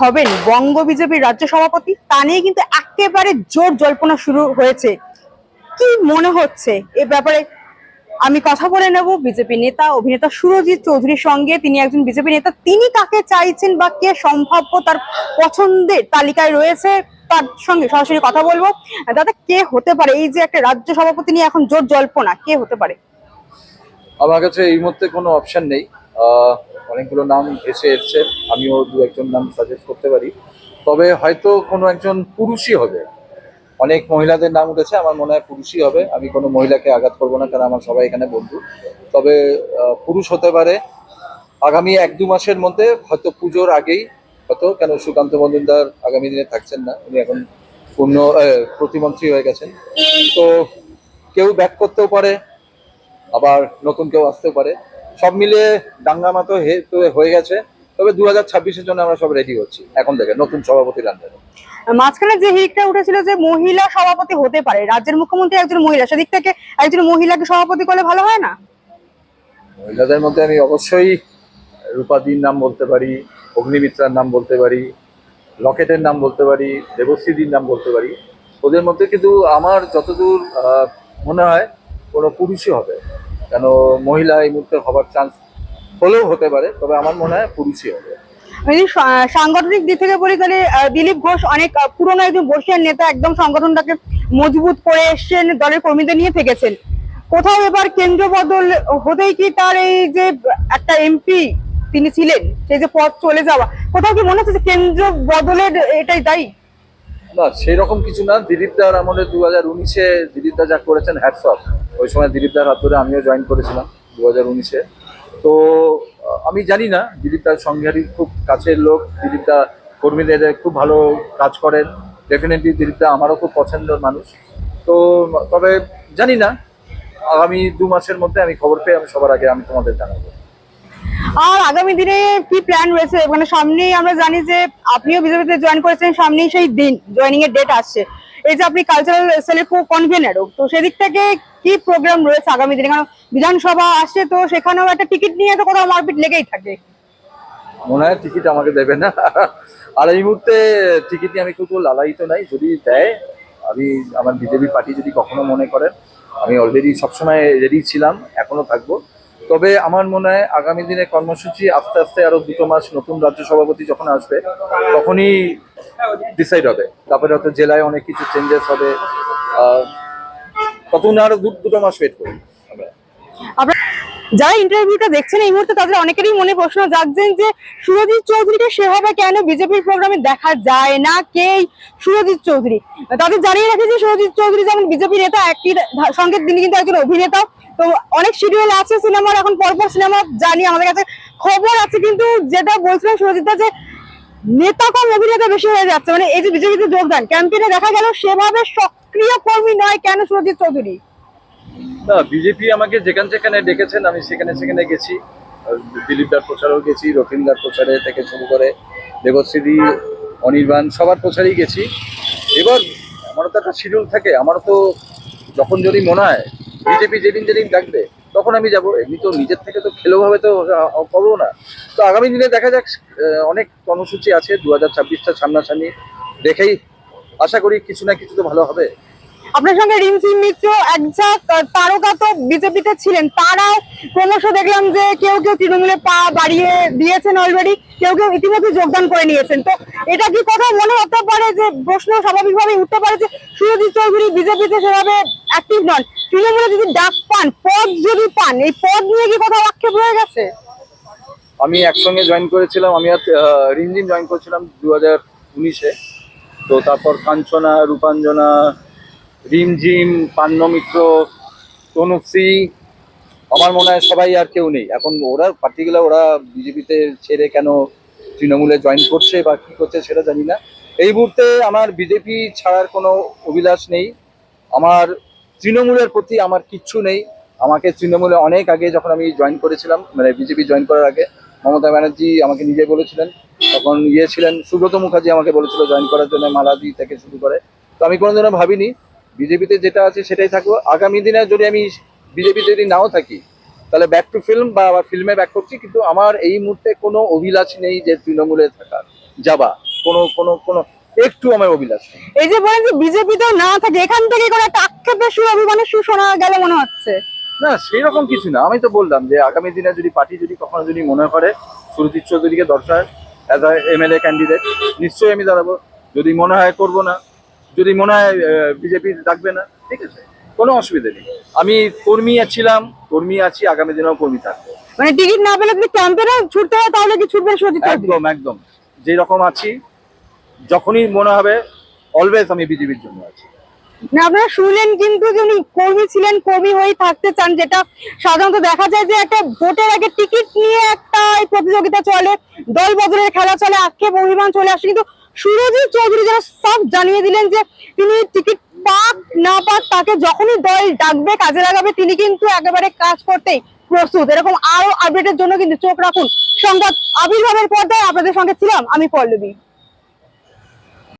হবেন বঙ্গ বিজেপির রাজ্য সভাপতি? তা নিয়ে কিন্তু একেবারে জোর জল্পনা শুরু হয়েছে। কি মনে হচ্ছে? এ ব্যাপারে আমি কথা বলে নেব। বিজেপি নেতা, অভিনেতা সুরজিৎ চৌধুরীর সঙ্গে তিনি একজন বিজেপি নেতা। তিনি কাকে চাইছেন বা কে সম্ভাব্য তার পছন্দের তালিকায় রয়েছে, তার সঙ্গে সরাসরি কথা বলব। দাদা, কে হতে পারে? এই যে একটা রাজ্য সভাপতি নিয়ে এখন জোর জল্পনা, কে হতে পারে? আমার কাছে এই মুহূর্তে কোনো অপশন নেই। অনেকগুলো নাম এসে এসছে, আমিও দু একজন নাম সাজেস্ট করতে পারি। তবে হয়তো কোনো একজন পুরুষই হবে। অনেক মহিলাদের নাম উঠেছে, আমার মনে হয় পুরুষই হবে। আমি কোনো মহিলাকে আঘাত করব না, কারণ আমার সবাই এখানে বন্ধু। তবে পুরুষ হতে পারে। আগামী এক দু মাসের মধ্যে হয়তো পুজোর আগেই হয়তো, কেন সুকান্ত মজুমদার আগামী দিনে থাকছেন না, উনি এখন পূর্ণ প্রতিমন্ত্রী হয়ে গেছেন। তো কেউ ব্যাক করতেও পারে, আবার নতুন কেউ আসতেও পারে। সব মিলিয়ে দাঙ্গামা তো হে- তো হয়ে গেছে। তবে দু হাজার ছাব্বিশের জন্য আমরা সব রেডি হচ্ছি। এখন থেকে নতুন সভাপতির আন্ডারে মাঝখানে যে হিকটা উঠেছিল যে মহিলা সভাপতি হতে পারে রাজ্যের মুখ্যমন্ত্রী একজন মহিলা সেদিক থেকে একজন মহিলাকে সভাপতি করলে ভালো হয় না? মহিলাদের মধ্যে আমি অবশ্যই রূপাদির নাম বলতে পারি অগ্নিমিত্রার নাম বলতে পারি লকেটের নাম বলতে পারি দেবশ্রীদির নাম বলতে পারি। ওদের মধ্যে কিন্তু আমার যতদূর মনে হয় কোনো পুরুষই হবে। কেন মহিলা এই মুহূর্তে হবার চান্স হলেও হতে পারে, তবে আমার মনে হয় পুরুষই হবে। সাংগঠনিক দিক থেকে বলি তাহলে দিলীপ ঘোষ অনেক পুরনো একজন বর্ষিয়ান নেতা, একদম সংগঠনটাকে মজবুত করে এসছেন, দলের কর্মীদের নিয়ে থেকেছেন। কোথাও এবার কেন্দ্র বদল হতেই কি তার এই যে একটা এমপি তিনি ছিলেন, সেই যে পথ চলে যাওয়া, কোথাও কি মনে হচ্ছে কেন্দ্র বদলের এটাই দায়ী? না সেই রকম কিছু না। দিলীপ দার আমলে দু হাজার উনিশে দিলীপ দা যা করেছেন হ্যাটসঅপ ওই সময় দিলীপ দার হাত ধরে আমিও জয়েন করেছিলাম দু হাজার উনিশে। তো, আমি জানি না দিলীপ দার সঙ্গেরই খুব কাছের লোক দিলীপ দা কর্মীদের খুব ভালো কাজ করেন। ডেফিনেটলি দিলীপ দা আমারও খুব পছন্দের মানুষ। তো, তবে জানি না, আগামী দু মাসের মধ্যে আমি খবর পেয়ে আমি সবার আগে আমি তোমাদের জানাব। আর আগামী দিনে কি প্ল্যান রয়েছে? মানে সামনেই আমরা জানি যে আপনিও বিজেপিতে জয়েন করেছেন, সামনেই সেই দিন জয়েনিং এর ডেট আসছে। এই যে আপনি কালচারাল সেলের কনভেনারও তো সেদিক থেকে কি প্রোগ্রাম রয়েছে আগামী দিনে? কারণ বিধানসভা আসছে তো সেখানেও একটা টিকিট নিয়ে তো কোথাও মারপিট লেগেই থাকে। মনে হয় টিকিট আমাকে দেবে না। আর এই মুহূর্তে টিকিট নিয়ে আমি খুব লালায়িত নাই। যদি দেয়, আমি আমার বিজেপি পার্টি যদি কখনো মনে করেন আমি অলরেডি সবসময় রেডি ছিলাম, এখনও থাকব। তবে আমার মনে হয় আগামী দিনে কর্মসূচি আস্তে আস্তে আরও দুটো মাস নতুন রাজ্য সভাপতি যখন আসবে, তখনই ডিসাইড হবে। তারপরে হয়তো জেলায় অনেক কিছু চেঞ্জেস হবে। তখন আরও দুটো মাস ওয়েট করি আমরা। যারা ইন্টারভিউটা দেখছেন এই মুহূর্তে তাদের অনেকেরই মনে প্রশ্ন জাগছেন যে সুরজিৎ চৌধুরীকে সেভাবে কেন বিজেপির প্রোগ্রামে দেখা যায় না? কে সুরজিৎ চৌধুরী? তাদের জানিয়ে রাখে যে সুরজিৎ চৌধুরী যেমন বিজেপি নেতা, একই ধা- সঙ্গে তিনি কিন্তু একজন অভিনেতা। তো অনেক শিডিউল আছে সিনেমার, এখন পরপর সিনেমা জানি, আমাদের কাছে খবর আছে, কিন্তু যেটা বলছিলেন সুরজিৎ দা যে নেতা কম অভিনেতা বেশি হয়ে যাচ্ছে। মানে এই যে বিজেপিতে যোগদান ক্যাম্পেইনে দেখা গেল সেভাবে সক্রিয় কর্মী নয় কেন সুরজিৎ চৌধুরী? না, বিজেপি আমাকে যেখানে যেখানে ডেকেছেন, আমি সেখানে সেখানে গেছি। আর দিলীপ দার প্রচারেও গেছি রথীন দার প্রচারে থেকে শুরু করে দেবশ্রী, অনির্বাণ, সবার প্রচারেই গেছি। এবার আমারও তো একটা শিডিউল থাকে, আমারও তো যখন যদি মনে হয়, বিজেপি যেদিন যেদিন ডাকবে, তখন আমি যাব। এমনি তো নিজের থেকে তো খেলোভাবে তো করব না। তো আগামী দিনে দেখা যাক অনেক কর্মসূচি আছে, দু হাজার ছাব্বিশটা সামনাসামনি। দেখেই আশা করি কিছু না কিছু তো ভালো হবে। আপনার সঙ্গে রিমঝিম মিত্র, একঝাক তারকা তো বিজেপিতে ছিলেন। তারাও ক্রমশ দেখলাম যে কেউ কেউ তৃণমূলে পা বাড়িয়ে দিয়েছেন অলরেডি কেউ কেউ ইতিমধ্যে যোগদান করে নিয়েছেন। তো এটা কি কথা মনে হতে পারে যে প্রশ্ন স্বাভাবিকভাবে উঠতে পারে যে সুরজিৎ চৌধুরী বিজেপিতে সেভাবে অ্যাক্টিভ নন? তৃণমূলে যদি ডাক পান, পদ যদি পান, এই পদ নিয়ে কি কোথাও আক্ষেপ রয়ে গেছে? আমি একসঙ্গে জয়েন করেছিলাম, আমি আর রিমঝিম জয়েন করেছিলাম দু হাজার উনিশে। তো তারপর কাঞ্চনা, রূপাঞ্জনা রিমঝিম, পান্নমিত্র, তনুশ্রী, আমার মনে হয় সবাই আর কেউ নেই। এখন ওরা পার্টিকুলার ওরা বিজেপিতে ছেড়ে কেন তৃণমূলে জয়েন করছে বা কী করছে সেটা জানি না। এই মুহূর্তে আমার বিজেপি ছাড়ার কোনো অভিলাষ নেই। আমার তৃণমূলের প্রতি আমার কিচ্ছু নেই। আমাকে তৃণমূলে অনেক আগে যখন আমি জয়েন করেছিলাম মানে বিজেপি জয়েন করার আগে, মমতা ব্যানার্জি আমাকে নিজে বলেছিলেন। তখন ইয়ে ছিলেন, সুব্রত মুখার্জি আমাকে বলেছিল জয়েন করার জন্য, মালাদি থেকে শুরু করে। তো আমি কোনোদিনও ভাবিনি বিজেপিতে যেটা আছে সেটাই থাকব আগামী দিনে যদি আমি বিজেপিতে যদি নাও থাকি তাহলে ব্যাক টু ফিল্ম বা আবার ফিল্মে ব্যাক করছি কিন্তু আমার এই মুহূর্তে কোনো অভিলাষ নেই যে তৃণমূলে থাকার যাবা কোনো কোনো কোনো একটু আমার অভিলাষ এই যে বলেন যে বিজেপিতেও না থাকে এখান থেকে কোনো একটা আক্ষেপের সুর অভিমানের সুর শোনা গেল মনে হচ্ছে। না সেই রকম কিছু না। আমি তো বললাম যে আগামী দিনে যদি পার্টি যদি কখনো যদি মনে করে সুরজিৎ চৌধুরীকে দরকার অ্যাজ আ এমএলএ ক্যান্ডিডেট নিশ্চয়ই আমি দাঁড়াবো। যদি মনে হয় করব না যদি মনে হয় বিজেপি ডাকবে না ঠিক আছে কোনো অসুবিধা নেই। আমি কর্মী ছিলাম কর্মী আছি আগামী দিনেও কর্মী থাকব। মানে টিকিট না পেলে যদি ক্যাম্পেনে ছুটতে হয় তাহলে কি ছুটবে একদম একদম। যে রকম আছি যখনই মনে হবে অলওয়েজ আমি বিজেপির জন্য আছি। না আপনারা শুনলেন কিন্তু যে উনি কর্মী ছিলেন কর্মী হয়েই থাকতে চান যেটা সাধারণত দেখা যায় যে একটা ভোটের আগে টিকিট নিয়ে একটা প্রতিযোগিতা চলে দল বদলের খেলা চলে আক্ষেপ অভিমান চলে আসে কিন্তু সুরজিৎ চৌধুরী যেন সব জানিয়ে দিলেন যে তিনি টিকিট পাক না পাক তাকে যখনই দল ডাকবে, কাজে লাগাবে, তিনি কিন্তু একেবারে কাজ করতেই প্রস্তুত। এরকম আরও আপডেটের জন্য কিন্তু চোখ রাখুন। সংবাদ আবির্ভাবের পর্দায় আপনাদের সঙ্গে ছিলাম, আমি পল্লবী।